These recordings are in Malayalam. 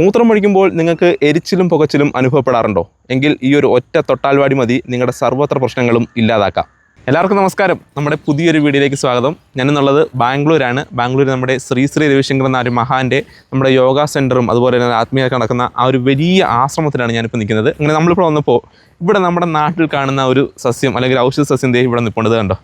മൂത്രം ഒഴിക്കുമ്പോൾ നിങ്ങൾക്ക് എരിച്ചിലും പുകച്ചിലും അനുഭവപ്പെടാറുണ്ടോ? എങ്കിൽ ഈ ഒരു ഒറ്റ തൊട്ടാൽവാടി മതി. നിങ്ങളുടെ സർവത്ര പ്രശ്നങ്ങളും ഇല്ലാതാക്കാം. എല്ലാവർക്കും നമസ്കാരം. നമ്മുടെ പുതിയൊരു വീഡിയോയിലേക്ക് സ്വാഗതം. ഞാനെന്നുള്ളത് ബാംഗ്ലൂരാണ്. ബാംഗ്ലൂർ നമ്മുടെ ശ്രീ ശ്രീ രവിശങ്കർ എന്ന ഒരു മഹാന്റെ നമ്മുടെ യോഗ സെന്ററും അതുപോലെ തന്നെ ആത്മീയ നടക്കുന്ന ആ ഒരു വലിയ ആശ്രമത്തിലാണ് ഞാനിപ്പോൾ നിൽക്കുന്നത്. അങ്ങനെ നമ്മളിപ്പോൾ വന്നപ്പോൾ ഇവിടെ നമ്മുടെ നാട്ടിൽ കാണുന്ന ഒരു സസ്യം അല്ലെങ്കിൽ ഔഷധ സസ്യം ദേ ഇവിടെ നിൽപ്പുണ്ടത് കണ്ടോ?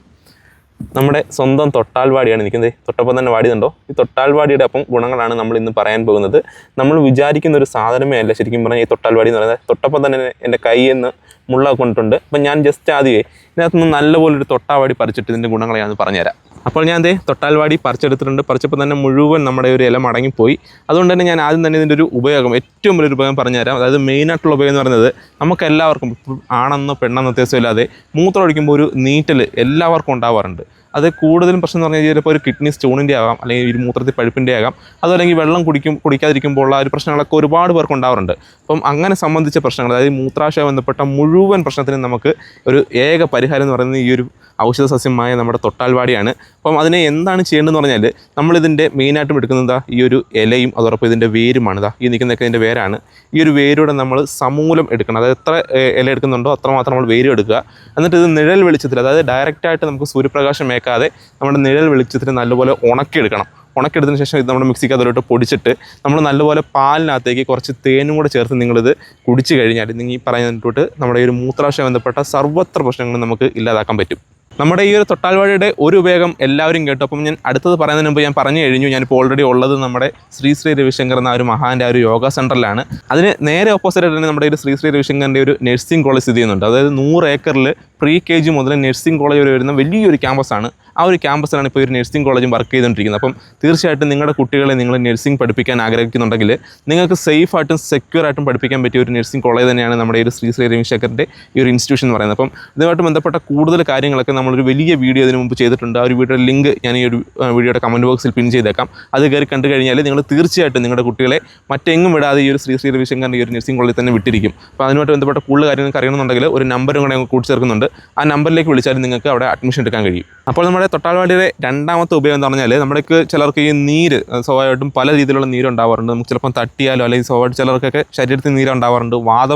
നമ്മുടെ സ്വന്തം തൊട്ടാൽവാടിയാണ്. നിൽക്കുന്നത് തൊട്ടപ്പം തന്നെ വാടിയുണ്ടോ ഈ തൊട്ടാൽവാടിയുടെ അപ്പം ഗുണങ്ങളാണ് നമ്മൾ ഇന്ന് പറയാൻ പോകുന്നത്. നമ്മൾ വിചാരിക്കുന്ന ഒരു സാധനമേ അല്ല ശരിക്കും പറഞ്ഞാൽ ഈ തൊട്ടാൽവാടി എന്ന് പറയുന്നത്. തൊട്ടപ്പം തന്നെ എന്റെ കയ്യിൽ നിന്ന് മുള്ള കൊണ്ടിട്ടുണ്ട്. അപ്പം ഞാൻ ജസ്റ്റ് ആദ്യമേ ഇതിനകത്ത് നിന്ന് നല്ലപോലെ ഒരു തൊട്ടാവാടി പറിച്ചിട്ട് ഇതിന്റെ ഗുണങ്ങളെ ഞാൻ പറഞ്ഞുതരാം. അപ്പോൾ ഞാൻ ദേ തൊട്ടാൽവാടി പറിച്ചെടുത്തിട്ടുണ്ട്. പറിച്ചപ്പോൾ തന്നെ മുഴുവൻ നമ്മുടെ ഒരു ഇല മടങ്ങിപ്പോയി. അതുകൊണ്ട് തന്നെ ഞാൻ ആദ്യം തന്നെ ഇതിന്റെ ഒരു ഉപയോഗം ഏറ്റവും വലിയൊരു ഉപയോഗം പറഞ്ഞുതരാം. അതായത് മെയിനായിട്ടുള്ള ഉപയോഗം എന്ന് പറയുന്നത് നമുക്ക് എല്ലാവർക്കും ഇപ്പം ആണെന്നോ പെണ്ണെന്നോ വ്യത്യാസമില്ലാതെ മൂത്രം ഒഴിക്കുമ്പോൾ ഒരു നീറ്റൽ എല്ലാവർക്കും ഉണ്ടാവാറുണ്ട്. അത് കൂടുതലും പ്രശ്നം എന്ന് പറഞ്ഞാൽ ചിലപ്പോൾ ഒരു കിഡ്നി സ്റ്റോണിന്റെ ആകാം അല്ലെങ്കിൽ ഒരു മൂത്രത്തിൽ പഴുപ്പിന്റെ ആകാം അതല്ലെങ്കിൽ വെള്ളം കുടിക്കും കുടിക്കാതിരിക്കുമ്പോൾ ഉള്ള ഒരു പ്രശ്നങ്ങളൊക്കെ ഒരുപാട് പേർക്ക് ഉണ്ടാവാറുണ്ട്. അപ്പം അങ്ങനെ സംബന്ധിച്ച പ്രശ്നങ്ങൾ അതായത് മൂത്രാശയ ബന്ധപ്പെട്ട മുഴുവൻ പ്രശ്നത്തിനും നമുക്ക് ഒരു ഏക പരിഹാരം എന്ന് പറയുന്നത് ഈ ഒരു ഔഷധ സസ്യമായ നമ്മുടെ തൊട്ടാൽവാടിയാണ്. അപ്പം അതിനെ എന്താണ് ചെയ്യേണ്ടതെന്ന് പറഞ്ഞാൽ നമ്മളിതിന്റെ മെയിനായിട്ടും എടുക്കുന്നത് ഈ ഒരു ഇലയും അതോടൊപ്പം ഇതിന്റെ വേരുമാണ് ഇതാ ഈ നിൽക്കുന്നതൊക്കെ ഇതിന്റെ വേരാണ്. ഈ ഒരു വേരൂടെ നമ്മൾ സമൂലം എടുക്കണം. അതായത് എത്ര ഇല എടുക്കുന്നുണ്ടോ അത്രമാത്രം നമ്മൾ വേരും എടുക്കുക. എന്നിട്ട് ഇത് നിഴൽ വെളിച്ചത്തിൽ അതായത് ഡയറക്റ്റായിട്ട് നമുക്ക് സൂര്യപ്രകാശം ഏക്കാതെ നമ്മുടെ നിഴൽ വെളിച്ചത്തിൽ നല്ലപോലെ ഉണക്കിയെടുക്കണം. ഉണക്കിയെടുത്തതിന് ശേഷം ഇത് നമ്മുടെ മിക്സിക്ക് അതിലോട്ട് പൊടിച്ചിട്ട് നമ്മൾ നല്ലപോലെ പാലിനകത്തേക്ക് കുറച്ച് തേനും കൂടെ ചേർത്ത് നിങ്ങളിത് കുടിച്ചു കഴിഞ്ഞാൽ നിങ്ങൾ ഈ പറയുന്നതിനോട്ട് നമ്മുടെ ഈ ഒരു മൂത്രാശയം ബന്ധപ്പെട്ട സർവത്ര പ്രശ്നങ്ങളും നമുക്ക് ഇല്ലാതാക്കാൻ പറ്റും. നമ്മുടെ ഈ ഒരു തൊട്ടാൽവാഴയുടെ ഒരു ഉപയോഗം എല്ലാവരും കേട്ടു. അപ്പം ഞാൻ അടുത്തത് പറയുന്നതിന് മുമ്പ് ഞാൻ പറഞ്ഞു കഴിഞ്ഞു ഞാനിപ്പോൾ ഓൾറെഡി ഉള്ളത് നമ്മുടെ ശ്രീ ശ്രീ രവിശങ്കർ എന്ന ഒരു മഹാന്റെ ഒരു യോഗ സെന്ററിലാണ് അതിന് നേരെ ഓപ്പോസിറ്റ് തന്നെ നമ്മുടെ ഒരു ശ്രീ ശ്രീ രവിശങ്കറിന്റെ ഒരു നഴ്സിംഗ് കോളേജ് സ്ഥിതി ചെയ്യുന്നുണ്ട്. അതായത് നൂറ് ഏക്കറിൽ പ്രീ കെ ജി മുതൽ നഴ്സിംഗ് കോളേജ് വരെ വരുന്ന വലിയൊരു ക്യാമ്പസാണ് ആ ഒരു ക്യാമ്പസിലാണ് ഇപ്പോൾ ഒരു നഴ്സിംഗ് കോളേജും വർക്ക് ചെയ്തുകൊണ്ടിരിക്കുന്നത്. അപ്പം തീർച്ചയായിട്ടും നിങ്ങളുടെ കുട്ടികളെ നിങ്ങൾ നഴ്സിംഗ് പഠിപ്പിക്കാൻ ആഗ്രഹിക്കുന്നുണ്ടെങ്കിൽ നിങ്ങൾക്ക് സേഫ് ആയിട്ടും സെക്യൂർ ആയിട്ടും പഠിപ്പിക്കാൻ പറ്റിയ ഒരു നഴ്സിംഗ് കോളേജ് തന്നെയാണ് നമ്മുടെ ഈ ഒരു ശ്രീ ശ്രീ രവിശങ്കറിന്റെ ഈ ഒരു ഇൻസ്റ്റിറ്റ്യൂഷൻ എന്ന് പറയുന്നത്. അപ്പം ഇതുമായിട്ട് ബന്ധപ്പെട്ട കൂടുതൽ കാര്യങ്ങളൊക്കെ നമ്മളൊരു വലിയ വീഡിയോ ഇതിനു മുമ്പ് ചെയ്തിട്ടുണ്ട്. ആ ഒരു വീഡിയോ ലിങ്ക് ഞാൻ ഈ ഒരു വീഡിയോയുടെ കമന്റ് ബോക്സിൽ പിൻ ചെയ്തേക്കാം. അത് കയറി കണ്ടു കഴിഞ്ഞാൽ നിങ്ങൾ തീർച്ചയായിട്ടും നിങ്ങളുടെ കുട്ടികളെ മറ്റെങ്ങും വിടാതെ ഈ ഒരു ശ്രീ ശ്രീ രവിശങ്കറിന്റെ ഈ ഒരു നഴ്സിംഗ് കോളേജിൽ തന്നെ വിട്ടിരിക്കും. അപ്പോൾ അതിനുമായിട്ട് ബന്ധപ്പെട്ട കൂടുതൽ കാര്യങ്ങൾക്ക് അറിയണമെന്നുണ്ടെങ്കിൽ ഒരു നമ്പറും കൂടെ ഞങ്ങൾ കൂട്ടിച്ചേർക്കുന്നുണ്ട് ആ നമ്പറിലേക്ക് വിളിച്ചാൽ നിങ്ങൾക്ക് അവിടെ അഡ്മിഷൻ എടുക്കാൻ കഴിയും. അപ്പോൾ നമ്മുടെ തൊട്ടാൽവാടിയുടെ രണ്ടാമത്തെ ഉപയോഗം എന്ന് പറഞ്ഞാൽ നമ്മുടെക്ക് ചിലർക്ക് ഈ നീര് സ്വാഭാവികമായിട്ടും പല രീതിയിലുള്ള നീര് ഉണ്ടാവാറുണ്ട് നമുക്ക് ചിലപ്പം തട്ടിയാലോ അല്ലെങ്കിൽ സ്വാഭാവിക ചിലർക്കൊക്കെ ശരീരത്തിൽ നീര് ഉണ്ടാവാറുണ്ട് വാദ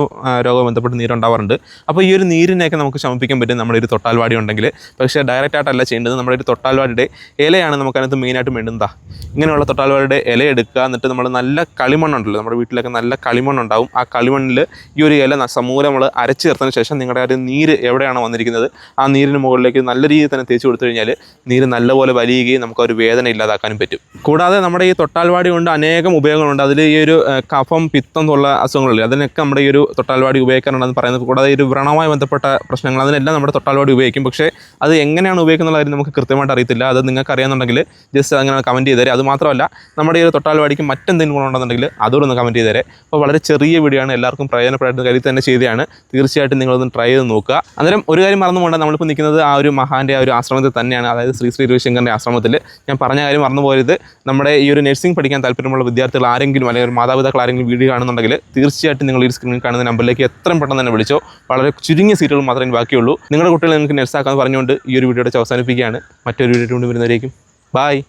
രോഗം ബന്ധപ്പെട്ട് നീര് ഉണ്ടാവാറുണ്ട് അപ്പോൾ ഈ ഒരു നീരിനെയൊക്കെ നമുക്ക് ശമിപ്പിക്കാൻ പറ്റും നമ്മുടെ ഒരു തൊട്ടാൽവാടി ഉണ്ടെങ്കിൽ. പക്ഷേ ഡയറക്റ്റ് ആയിട്ടല്ല ചെയ്യേണ്ടത് നമ്മുടെ ഒരു തൊട്ടാൽവാടിയുടെ ഇലയാണ് നമുക്ക് അതിനകത്ത് മെയിനായിട്ട് വേണ്ടുന്നതാ ഇങ്ങനെയുള്ള തൊട്ടാൽവാടിയുടെ ഇല എടുക്കുക. എന്നിട്ട് നമ്മൾ നല്ല കളിമണ്ണുണ്ടല്ലോ നമ്മുടെ വീട്ടിലൊക്കെ നല്ല കളിമണ്ണുണ്ടാവും. ആ കളിമണ്ണിൽ ഈ ഒരു ഇല സമൂലം നമ്മൾ അരച്ച് ചേർത്തതിന് ശേഷം നിങ്ങളുടെ ആ ഒരു നീര് എവിടെയാണോ വന്നിരിക്കുന്നത്? ആ നീരിന് മുകളിലേക്ക് നല്ല രീതിയിൽ തന്നെ തേച്ച് കൊടുത്തു കഴിഞ്ഞാൽ നീര് നല്ലപോലെ വലിയുകയും നമുക്ക് ഒരു വേദന ഇല്ലാതാക്കാനും പറ്റും. കൂടാതെ നമ്മുടെ ഈ തൊട്ടാൽവാടി കൊണ്ട് അനേകം ഉപയോഗങ്ങളുണ്ട്. അതിൽ ഈ ഒരു കഫം പിത്തം എന്നുള്ള അസുഖങ്ങളില്ല അതിനൊക്കെ നമ്മുടെ ഈ ഒരു തൊട്ടാൽവാടി ഉപയോഗിക്കാറുണ്ടെന്ന് പറയുന്നത്. കൂടാതെ ഒരു വ്രണവുമായി ബന്ധപ്പെട്ട പ്രശ്നങ്ങൾ അതിനെല്ലാം നമ്മുടെ തൊട്ടാൽവാടി ഉപയോഗിക്കും. പക്ഷേ അത് എങ്ങനെയാണ് ഉപയോഗിക്കുന്ന കാര്യം നമുക്ക് കൃത്യമായിട്ട് അറിയത്തില്ല. അത് നിങ്ങൾക്ക് അറിയാമെന്നുണ്ടെങ്കിൽ ജസ്റ്റ് അങ്ങനെ കമന്റ് ചെയ്തേരെ. അത് മാത്രമല്ല നമ്മുടെ ഈ ഒരു തൊട്ടാൽവാടിക്ക് മറ്റെന്തെങ്കിലും ഗുണമുണ്ടെന്നുണ്ടെങ്കിൽ അതോടൊന്ന് കമന്റ് ചെയ്തേരെ. അപ്പോൾ വളരെ ചെറിയ വീഡിയോ ആണ് എല്ലാവർക്കും പ്രയോജനപ്പെടുന്ന കാര്യം തന്നെ ചെയ്തതാണ്. തീർച്ചയായിട്ടും നിങ്ങളൊന്ന് ട്രൈ ചെയ്ത് നോക്കുക. അന്നേരം ഒരു കാര്യം മറന്നു നമ്മളിപ്പോൾ നിൽക്കുന്നത് ആ ഒരു മഹാന്റെ ആ ഒരു ആശ്രമത്തിൽ തന്നെയാണ്. അതായത് ശ്രീ ശ്രീ രവിശങ്കറിന്റെ ആശ്രമത്തിൽ ഞാൻ പറഞ്ഞ കാര്യം മറന്നുപോയത് നമ്മുടെ ഈ ഒരു നഴ്സിംഗ് പഠിക്കാൻ താല്പര്യമുള്ള വിദ്യാർത്ഥികൾ ആരെങ്കിലും അല്ലെങ്കിൽ മാതാപിതാക്കൾ ആരെങ്കിലും വീഡിയോ കാണുന്നുണ്ടെങ്കിൽ തീർച്ചയായിട്ടും നിങ്ങൾ ഈ സ്ക്രീനിൽ കാണുന്ന നമ്പറിലേക്ക് എത്രയും പെട്ടെന്ന് തന്നെ വിളിച്ചോ വളരെ ചുരുങ്ങിയ സീറ്റുകൾ മാത്രമേ ബാക്കിയുള്ളൂ. നിങ്ങളുടെ കുട്ടികളെ നിങ്ങൾക്ക് നഴ്സാക്കാമെന്ന് പറഞ്ഞുകൊണ്ട് ഈ ഒരു വീഡിയോയുടെ അവസാനിപ്പിക്കുകയാണ്. മറ്റൊരു വീഡിയോ കൊണ്ട് വരുന്നവരേക്കും. ബായ്